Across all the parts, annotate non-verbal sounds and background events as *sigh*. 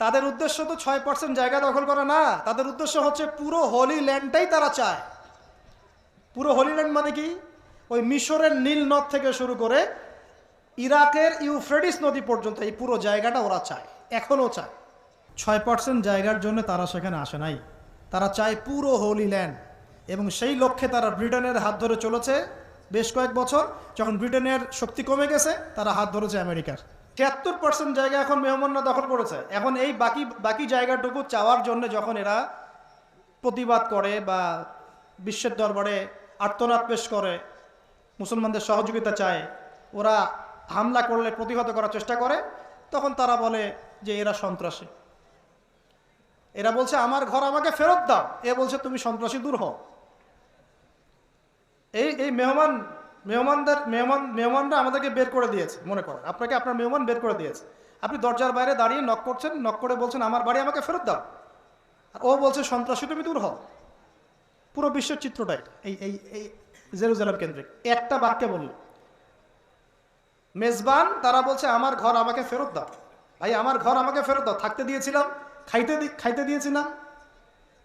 তাদের উদ্দেশ্য তো ছয় পার্সেন্ট জায়গা দখল করা না। তাদের উদ্দেশ্য হচ্ছে পুরো হোলি ল্যান্ডটাই তারা চায়। পুরো হোলি ল্যান্ড মানে কি? ওই মিশরের নীল নদ থেকে শুরু করে ইরাকের ইউফ্রেডিস নদী পর্যন্ত এই পুরো জায়গাটা ওরা চায়, এখনও চায়। ছয় পার্সেন্ট জায়গার জন্য তারা সেখানে আসে নাই। তারা চায় পুরো হোলি ল্যান্ড এবং সেই লক্ষ্যে তারা ব্রিটেনের হাত ধরে চলেছে বেশ কয়েক বছর। যখন ব্রিটেনের শক্তি কমে গেছে, তারা হাত ধরেছে আমেরিকার। ছিয়াত্তর পার্সেন্ট জায়গা এখন মেহমানরা দখল করেছে। এখন এই বাকি বাকি জায়গাটুকু চাওয়ার জন্য যখন এরা প্রতিবাদ করে বা বিশ্বের দরবারে আর্তনাদ পেশ করে, মুসলমানদের সহযোগিতা চায়, ওরা হামলা করলে প্রতিহত করার চেষ্টা করে, তখন তারা বলে যে এরা সন্ত্রাসী। এরা বলছে, আমার ঘর আমাকে ফেরত দাও। এ বলছে, তুমি সন্ত্রাসী দূর হও। এই এই মেহমান মেহমানদের, মেহমান, মেহমানরা আমাদেরকে বের করে দিয়েছে, মনে করেন। আপনাকে আপনার মেহমান বের করে দিয়েছে। আপনি দরজার বাইরে দাঁড়িয়ে নক করছেন নক করে বলছেন, আমার বাড়ি আমাকে ফেরত দাও। আর ও বলছে, সন্ত্রাসী তুমি দূর হও। পুরো বিশ্বের চিত্রটাই এই এই এই জেরুজালেম কেন্দ্রিক। একটা বাক্যে বলল, মেজবান, তারা বলছে, আমার ঘর আমাকে ফেরত দাও। ভাই, আমার ঘর আমাকে ফেরত দাও। থাকতে দিয়েছিলাম। খাইতে খাইতে না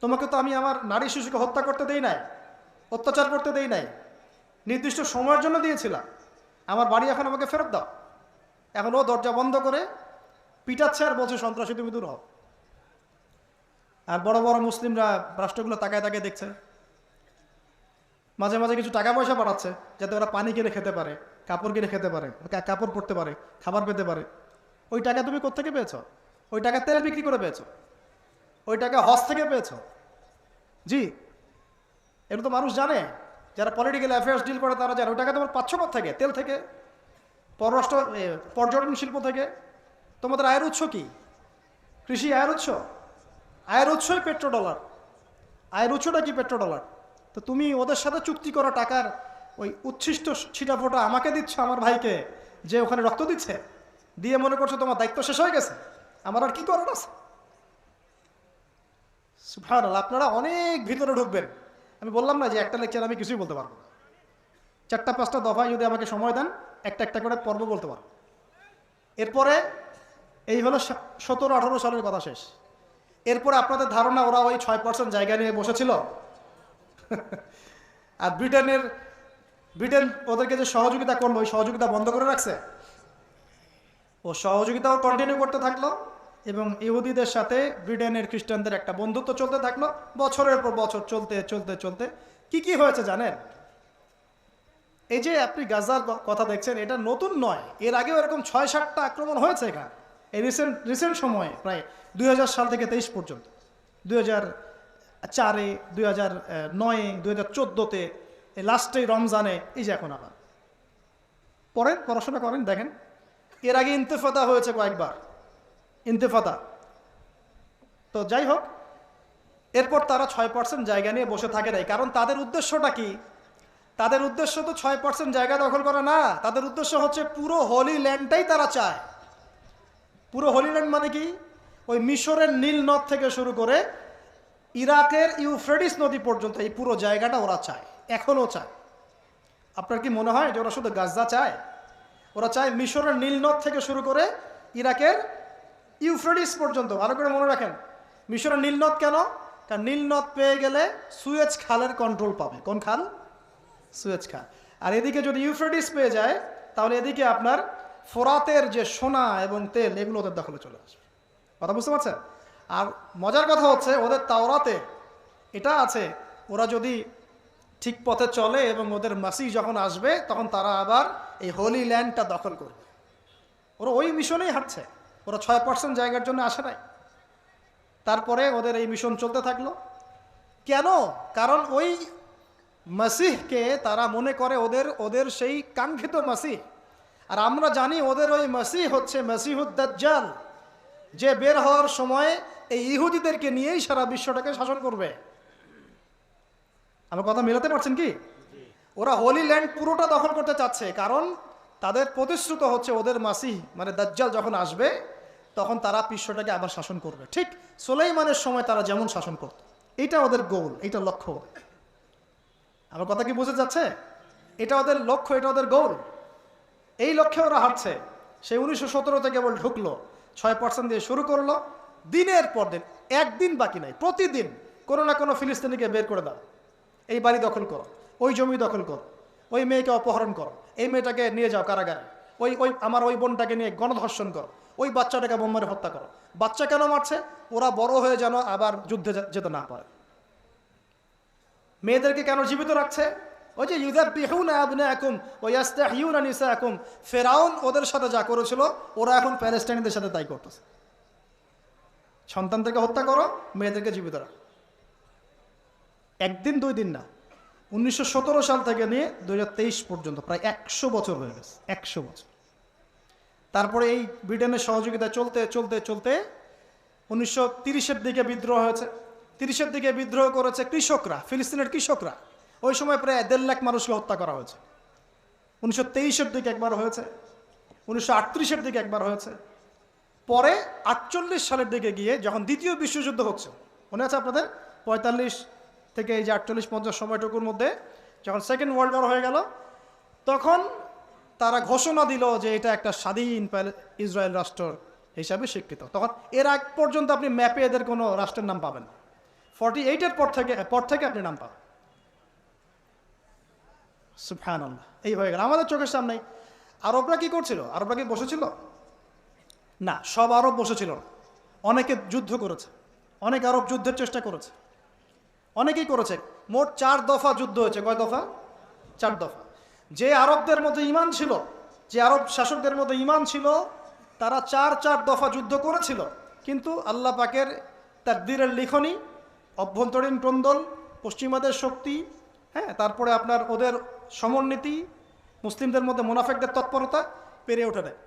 তোমাকে তো আমি আমার নারী শিশুকে হত্যা করতে দেই নাই, অত্যাচার করতে দেই নাই। নির্দিষ্ট সময়ের জন্য দিয়েছিলাম। আমার বাড়ি এখন আমাকে ফেরত দাও। এখন ও দরজা বন্ধ করে পিটাচ্ছে আর বলছে, সন্ত্রাসী, তুমি দূর হও। আর বড় বড় মুসলিমরা রাষ্ট্রগুলো তাকায় তাকায় দেখছে। মাঝে মাঝে কিছু টাকা পয়সা পাঠাচ্ছে, যাতে ওরা পানি কিনে খেতে পারে, কাপড় কিনে খেতে পারে কাপড় পরতে পারে, খাবার পেতে পারে। ওই টাকা তুমি কোত্থেকে পেয়েছ? ওই টাকা তেল বিক্রি করে পেয়েছ? ওই টাকা হজ থেকে পেয়েছ? জি, এটা তো মানুষ জানে। যারা পলিটিক্যাল অ্যাফেয়ার্স ডিল করে, তারা জানে ওই টাকা তোমার পাচ্ছ থেকে তেল থেকে? পররাষ্ট্র পর্যটন শিল্প থেকে? তোমাদের আয়ের উৎস কি? কৃষি আয়ের উৎস? আয়ের উৎসই পেট্রো ডলার আয়ের উৎসটা কি পেট্রো ডলার তো তুমি ওদের সাথে চুক্তি করা, টাকার ওই উচ্ছিষ্ট ছিটা ফোটা আমাকে দিচ্ছ, আমার ভাইকে, যে ওখানে রক্ত দিচ্ছে। দিয়ে মনে করছ তোমার দায়িত্ব শেষ হয়ে গেছে। আমার আর কি করার আছে? আপনারা অনেক ভিতরে ঢুকবেন। আমি বললাম না যে একটা লেকচার আমি কিছুই বলতে পারব। চারটা, পাঁচটা দফায় যদি আমাকে সময় দেন, একটা একটা করে পর্ব বলতে পারব। এরপরে এই হলো সতেরো, আঠারো সালের কথা শেষ। এরপরে আপনাদের ধারণা, ওরা ওই ছয় পার্সেন্ট জায়গা নিয়ে বসেছিল। *laughs* আর ব্রিটেনের, ব্রিটেন ওদেরকে যে সহযোগিতা করল, ওই সহযোগিতা বন্ধ করে রাখছে। ও সহযোগিতাও কন্টিনিউ করতে থাকল। এবং ইহুদিদের সাথে ব্রিটেনের খ্রিস্টানদের একটা বন্ধুত্ব চলতে থাকল। বছরের পর বছর চলতে চলতে চলতে। কি কি হয়েছে জানেন? এই যে আপনি গাজার কথা দেখছেন, এটা নতুন নয়। এর আগেও এরকম ছয়, সাতটা আক্রমণ হয়েছে এখানে। এই রিসেন্ট রিসেন্ট সময়ে, প্রায় দুই হাজার সাল থেকে তেইশ পর্যন্ত। দুই হাজার চারে, দুই হাজার নয়ে, দুই হাজার চোদ্দোতে লাস্টে রমজানে, এই যে এখন আবার। পড়েন, পড়াশোনা করেন, দেখেন। এর আগে ইন্তেফাদা হয়েছে কয়েকবার। ইন্তেফাদা। তো যাই হোক, এরপর তারা ছয় পার্সেন্ট জায়গা নিয়ে বসে থাকে নাই। কারণ তাদের উদ্দেশ্যটা কি? তাদের উদ্দেশ্য তো ছয় পার্সেন্ট জায়গা দখল করা না। তাদের উদ্দেশ্য হচ্ছে পুরো হোলি ল্যান্ডটাই তারা চায়। পুরো হোলি ল্যান্ড মানে কি? ওই মিশরের নীল নদ থেকে শুরু করে ইরাকের ইউফ্রেডিস নদী পর্যন্ত এই পুরো জায়গাটা ওরা চায়, এখনও চায়। আপনার কি মনে হয় যে ওরা শুধু গাজা চায়? ওরা চায় মিশরের নীল নদ থেকে শুরু করে ইরাকের ইউফ্রেডিস পর্যন্ত, ভালো করে মনে রাখেন। মিশরের নীল নদ কেন? কারণ নীল নদ পেয়ে গেলে সুয়েজ খালের কন্ট্রোল পাবে। কোন খাল? সুয়েজ খাল। আর এদিকে যদি ইউফ্রেডিস পেয়ে যায়, তাহলে এদিকে আপনার ফোরাতের যে সোনা এবং তেল, এগুলো ওদের দখলে চলে আসবে। কথা বুঝতে পারছেন? আর মজার কথা হচ্ছে, ওদের তাওরাতে এটা আছে, ওরা যদি ঠিক পথে চলে এবং ওদের মাসি যখন আসবে, তখন তারা আবার এই হোলি ল্যান্ডটা দখল করবে। ওরা ওই মিশনেই হাঁটছে। ওরা ছয় পার্সেন্ট জায়গার জন্য আসে নাই। তারপরে ওদের এই মিশন চলতে থাকল। কেন? কারণ ওই মাসিহকে তারা মনে করে ওদের ওদের সেই কাঙ্ক্ষিত মাসিহ। আর আমরা জানি ওদের ওই মাসিহ হচ্ছে মাসিহুদ্দাজ্জাল, যে বের হওয়ার সময় এই ইহুদিদেরকে নিয়েই সারা বিশ্বটাকে শাসন করবে। আমার কথা মেলাতে পারছেন কি? ওরা হোলি ল্যান্ড পুরোটা দখল করতে চাচ্ছে, কারণ তাদের প্রতিশ্রুত হচ্ছে ওদের মাসিহ মানে দাজ্জাল যখন আসবে তখন তারা বিশ্বটাকে আবার শাসন করবে। ঠিক সোলাইমানের সময় তারা যেমন শাসন করত, এটা ওদের গোল এটা লক্ষ্য। আমার কথা কি বুঝে যাচ্ছে? এটা ওদের লক্ষ্য, এটা ওদের গোল এই লক্ষ্যে ওরা হাঁটছে। সেই উনিশশো সতেরোতে কেবল ঢুকলো, ছয় পার্সেন্ট দিয়ে শুরু করল। দিনের পর দিন, একদিন বাকি নাই, প্রতিদিন কোনো না কোনো ফিলিস্তিনিকে বের করে দাও। এই বাড়ি দখল করো, ওই জমি দখল করো, ওই মেয়েকে অপহরণ করো, এই মেয়েটাকে নিয়ে যাও কারাগারে, ওই ওই, আমার ওই বোনটাকে নিয়ে গণধর্ষণ করো। ওই বাচ্চাটাকে বোম্বারে হত্যা করো। বাচ্চা কেন মারছে? ওরা বড় হয়ে যেন আবার যুদ্ধে যেতে না পারে। মেয়েদেরকে কেন জীবিত রাখছে? ওই যে আকুম ফেরাউন ওদের সাথে যা করেছিল, ওরা এখন প্যালেস্টাইনিদের সাথে তাই করতেছে। সন্তানদেরকে হত্যা করো, মেয়েদেরকে জীবিত রাখো। একদিন, দুই দিন না। উনিশশো সতেরো সাল থেকে নিয়ে দুই হাজার তেইশ পর্যন্ত, প্রায় একশো বছর হয়ে গেছে। একশো বছর। তারপরে এই ব্রিটেনের সহযোগিতা চলতে চলতে চলতে উনিশশো তিরিশের দিকে বিদ্রোহ হয়েছে। তিরিশের দিকে বিদ্রোহ করেছে কৃষকরা, ফিলিস্তিনের কৃষকরা। ওই সময় প্রায় দেড় লাখ মানুষকে হত্যা করা হয়েছে। উনিশশো তেইশের দিকে একবার হয়েছে, উনিশশো আটত্রিশের দিকে একবার হয়েছে। পরে আটচল্লিশ সালের দিকে গিয়ে যখন দ্বিতীয় বিশ্বযুদ্ধ হচ্ছে, মনে আছে আপনাদের? পঁয়তাল্লিশ থেকে এই যে আটচল্লিশ, পঞ্চাশ সময়টুকুর মধ্যে যখন সেকেন্ড ওয়ার্ল্ড ওয়ার হয়ে গেল, তখন তারা ঘোষণা দিল যে এটা একটা স্বাধীন ইসরায়েল রাষ্ট্র হিসাবে স্বীকৃত। তখন এর আগ পর্যন্ত আপনি ম্যাপে এদের কোনো রাষ্ট্রের নাম পাবেন ফর্টি এইটের পর থেকে পর থেকে আপনি নাম পাবেন। এই হয়ে গেল। আমাদের চোখের সামনেই আরবরা কি করছিল? আরবরা কি বসেছিল? না, সব আরব বসেছিল। না অনেকে যুদ্ধ করেছে। অনেক আরব যুদ্ধের চেষ্টা করেছে। অনেকেই করেছে। মোট চার দফা যুদ্ধ হয়েছে। কয় দফা? চার দফা। যে আরবদের মধ্যে ইমান ছিল, যে আরব শাসকদের মধ্যে ইমান ছিল, তারা চার চার দফা যুদ্ধ করেছিল। কিন্তু আল্লাহ পাকের তাকদিরের লিখনি, অভ্যন্তরীণ ক্রন্দল পশ্চিমাদের শক্তি হ্যাঁ তারপরে আপনার ওদের সমরনীতি মুসলিমদের মধ্যে মোনাফেকদের তৎপরতা পেরে ওঠে দেয়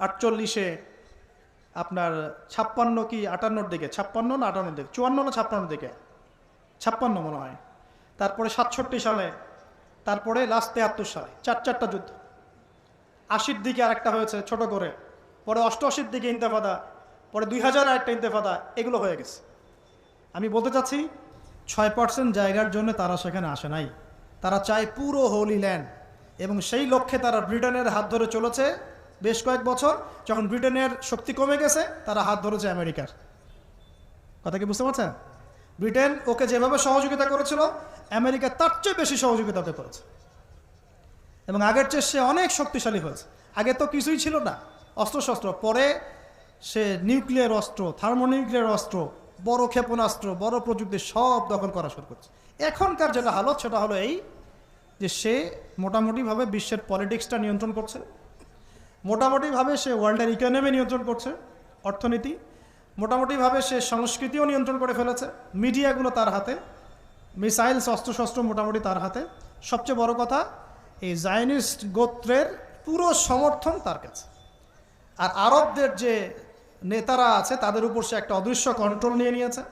আটচল্লিশে আপনার ছাপ্পান্ন কি আটান্নর দিকে? ছাপ্পান্ন না আটান্নর দিকে? চুয়ান্ন না ছাপ্পান্নর দিকে? ছাপ্পান্ন মনে হয়। তারপরে সাতষট্টি সালে তারপরে লাস্ট তেহাত্তর সালে চার চারটা যুদ্ধ। আশির দিকে আরেকটা হয়েছে ছোট করে, পরে অষ্টআশির দিকে ইন্তেফাদা, পরে দুই হাজার আরেকটা ইন্তেফাদা, এগুলো হয়ে গেছে। আমি বলতে চাচ্ছি, ছয় পার্সেন্ট জায়গার জন্য তারা সেখানে আসে নাই। তারা চায় পুরো হোলি ল্যান্ড। এবং সেই লক্ষ্যে তারা ব্রিটেনের হাত ধরে চলেছে বেশ কয়েক বছর। যখন ব্রিটেনের শক্তি কমে গেছে, তারা হাত ধরেছে আমেরিকার। কথা কি বুঝতে পারছেন? ব্রিটেন ওকে যেভাবে সহযোগিতা করেছিল, আমেরিকা তার চেয়ে বেশি সহযোগিতা ওকে করেছে। এবং আগের চেয়ে সে অনেক শক্তিশালী হয়েছে। আগে তো কিছুই ছিল না। অস্ত্রশস্ত্র, পরে সে নিউক্লিয়ার অস্ত্র, থার্মোনিউক্লিয়ার অস্ত্র, বড় ক্ষেপণাস্ত্র, বড় প্রযুক্তি সব দখল করা শুরু করছে। এখনকার যেটা হালত, সেটা হলো এই যে সে মোটামুটিভাবে বিশ্বের পলিটিক্সটা নিয়ন্ত্রণ করছে। মোটামুটিভাবে সে ওয়ার্ল্ডের ইকোনমি নিয়ন্ত্রণ করছে। অর্থনীতি মোটামুটিভাবে সে সংস্কৃতিও নিয়ন্ত্রণ করে ফেলেছে। মিডিয়াগুলো তার হাতে। মিসাইলস অস্ত্রশস্ত্র মোটামুটি তার হাতে। সবচেয়ে বড় কথা, এই জায়নিস্ট গোত্রের পুরো সমর্থন তার কাছে। আর আরবদের যে নেতারা আছে, তাদের উপর সে একটা অদৃশ্য কন্ট্রোল নিয়ে নিয়েছে।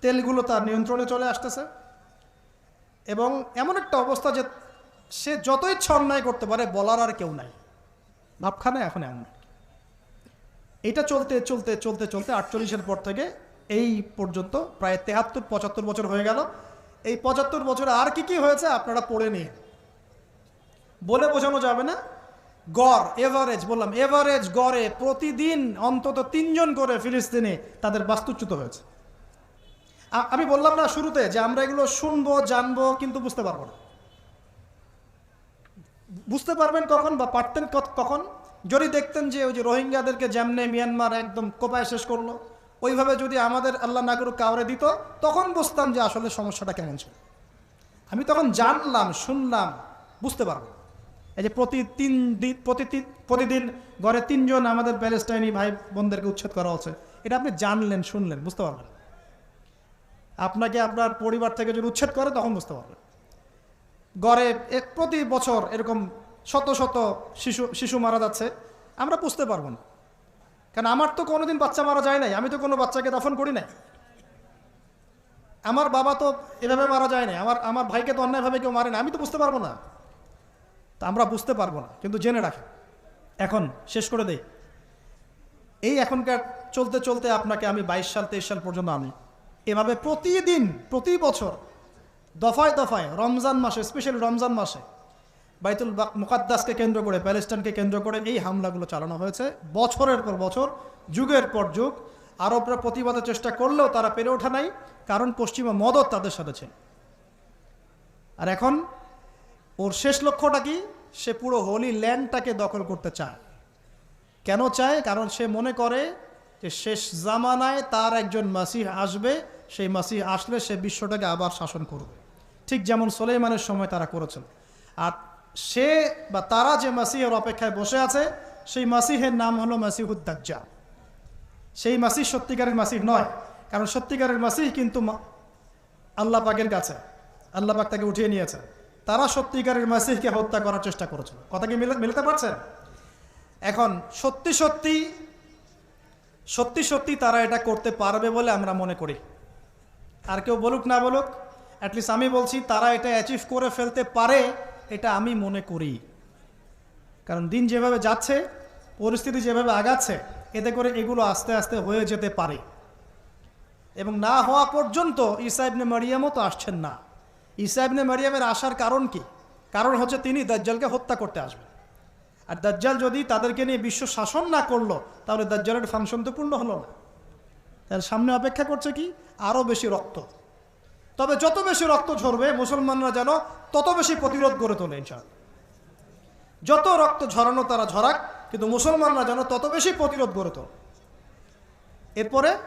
তেলগুলো তার নিয়ন্ত্রণে চলে আসতেছে। এবং এমন একটা অবস্থা যে সে যত ইচ্ছা অন্যায় করতে পারে, বলার আর কেউ নাই। ভাবখানা এখন এমন। এটা চলতে চলতে চলতে চলতে আটচল্লিশের পর থেকে এই পর্যন্ত প্রায় তেহাত্তর, পঁচাত্তর বছর হয়ে গেল। এই পঁচাত্তর বছরে আর কি কি হয়েছে আপনারা পড়ে নিন। বলে বোঝানো যাবে না। গড় এভারেজ বললাম এভারেজ গড়ে প্রতিদিন অন্তত তিনজন করে ফিলিস্তিনি তাদের বাস্তুচ্যুত হয়েছে। আমি বললাম না শুরুতে যে আমরা এগুলো শুনব, জানব, কিন্তু বুঝতে পারব না। বুঝতে পারবেন কখন বা পারতেন কখন? যদি দেখতেন যে ওই যে রোহিঙ্গাদেরকে যেমনে মিয়ানমার একদম কোপায় শেষ করল, ওইভাবে যদি আমাদের আল্লাহ না করুক কাউরে দিত, তখন বুঝতাম যে আসলে সমস্যাটা কেমন ছিল। আমি তখন জানলাম, শুনলাম, বুঝতে পারব এই যে প্রতি তিন দিন প্রতি প্রতিদিন গড়ে তিনজন আমাদের প্যালেস্টাইনি ভাই বোনদেরকে উচ্ছেদ করা হচ্ছে। এটা আপনি জানলেন, শুনলেন, বুঝতে পারবেন আপনাকে আপনার পরিবার থেকে যদি উচ্ছেদ করে, তখন বুঝতে পারবেন গড়ে প্রতি বছর এরকম শত শত শিশু শিশু মারা যাচ্ছে, আমরা বুঝতে পারব না। কারণ আমার তো কোনোদিন বাচ্চা মারা যায় নাই, আমি তো কোনো বাচ্চাকে দফন করি নাই। আমার বাবা তো এভাবে মারা যায় না আমার আমার ভাইকে তো অন্যায়ভাবে কেউ মারে না আমি তো বুঝতে পারব না। তা আমরা বুঝতে পারব না, কিন্তু জেনে রাখে। এখন শেষ করে দেই। এই এখনকার চলতে চলতে আপনাকে আমি বাইশ সাল, তেইশ সাল পর্যন্ত আনি এভাবে প্রতিদিন, প্রতি বছর দফায় দফায় রমজান মাসে স্পেশালি রমজান মাসে বাইতুল মুকাদ্দাসকে কেন্দ্র করে, প্যালেস্টাইনকে কেন্দ্র করে এই হামলাগুলো চালানো হয়েছে। বছরের পর বছর, যুগের পর যুগ, আরবরা প্রতিবাদের চেষ্টা করলেও তারা পেরে ওঠা নাই, কারণ পশ্চিমা মদত তাদের সাথে ছিল। আর এখন ওর শেষ লক্ষ্যটা কি? সে পুরো হোলি ল্যান্ডটাকে দখল করতে চায়। কেন চায়? কারণ সে মনে করে যে শেষ জামানায় তার একজন মাসিহ আসবে, সেই মাসিহ আসলে সে বিশ্বটাকে আবার শাসন করবে। ঠিক যেমন সোলেমানের সময় তারা করেছিল। আর সে বা তারা যে মাসিহের অপেক্ষায় বসে আছে, সেই মাসিহের নাম হলো মাসিহুদ্দাজ্জা সেই মাসিহ সত্যিকারের মাসিহ নয়, কারণ সত্যিকারের মাসিহ কিন্তু আল্লাহ পাকের কাছে, আল্লাহ পাক তাকে উঠিয়ে নিয়েছে। তারা সত্যিকারের মাসিহকে হত্যা করার চেষ্টা করেছিল। কথা কি মিলে মিলতে পারছেন এখন, সত্যি সত্যি সত্যি সত্যি তারা এটা করতে পারবে বলে আমরা মনে করি। আর কেউ বলুক না বলুক অ্যাটলিস্ট আমি বলছি, তারা এটা অ্যাচিভ করে ফেলতে পারে এটা আমি মনে করি। কারণ দিন যেভাবে যাচ্ছে, পরিস্থিতি যেভাবে আগাচ্ছে, এতে করে এগুলো আস্তে আস্তে হয়ে যেতে পারে। এবং না হওয়া পর্যন্ত ইসাইবনে মারিয়ামও তো আসছেন না। ইসাইবনে মারিয়ামের আসার কারণ কি? কারণ হচ্ছে তিনি দাজ্জালকে হত্যা করতে আসবেন। আর দাজ্জাল যদি তাদেরকে নিয়ে বিশ্ব শাসন না করল, তাহলে দাজ্জালের ফাংশন তো পূর্ণ হলো না। তার সামনে অপেক্ষা করছে কি? আরও বেশি রক্ত। তবে যত বেশি রক্ত ঝরবে মুসলমানরা যেন তত বেশি প্রতিরোধ গড়ে তোলে, ইনশাআল্লাহ। যত রক্ত ঝরানো তারা ঝরাক, কিন্তু মুসলমানরা যেন তত বেশি প্রতিরোধ গড়ে তোলে। এরপরে,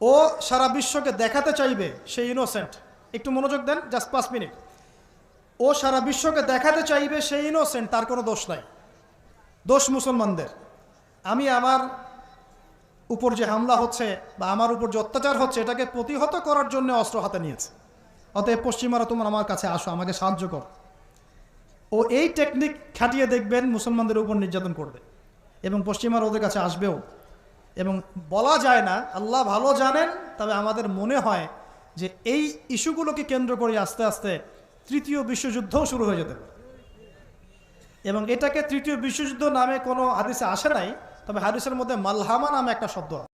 ও সারা বিশ্বকে দেখাতে চাইবে সে ইনোসেন্ট একটু মনোযোগ দেন জাস্ট পাঁচ মিনিট। ও সারা বিশ্বকে দেখাতে চাইবে সে ইনোসেন্ট তার কোনো দোষ নাই। দোষ মুসলমানদের। আমি আমার উপর যে হামলা হচ্ছে বা আমার উপর যে অত্যাচার হচ্ছে, এটাকে প্রতিহত করার জন্য অস্ত্র হাতে নিয়েছে। অতএব পশ্চিমারা, তোমার আমার কাছে আসো, আমাকে সাহায্য কর। ও এই টেকনিক খাটিয়ে দেখবেন, মুসলমানদের উপর নির্যাতন করবে। এবং পশ্চিমারা ওদের কাছে আসবেও। এবং বলা যায় না, আল্লাহ ভালো জানেন, তবে আমাদের মনে হয় যে এই ইস্যুগুলোকে কেন্দ্র করে আস্তে আস্তে তৃতীয় বিশ্বযুদ্ধও শুরু হয়ে যেতে এবং এটাকে তৃতীয় বিশ্বযুদ্ধ নামে কোনো হাদিসে আসে নাই তবে হাদিসের মধ্যে মালহামা নামে একটা শব্দ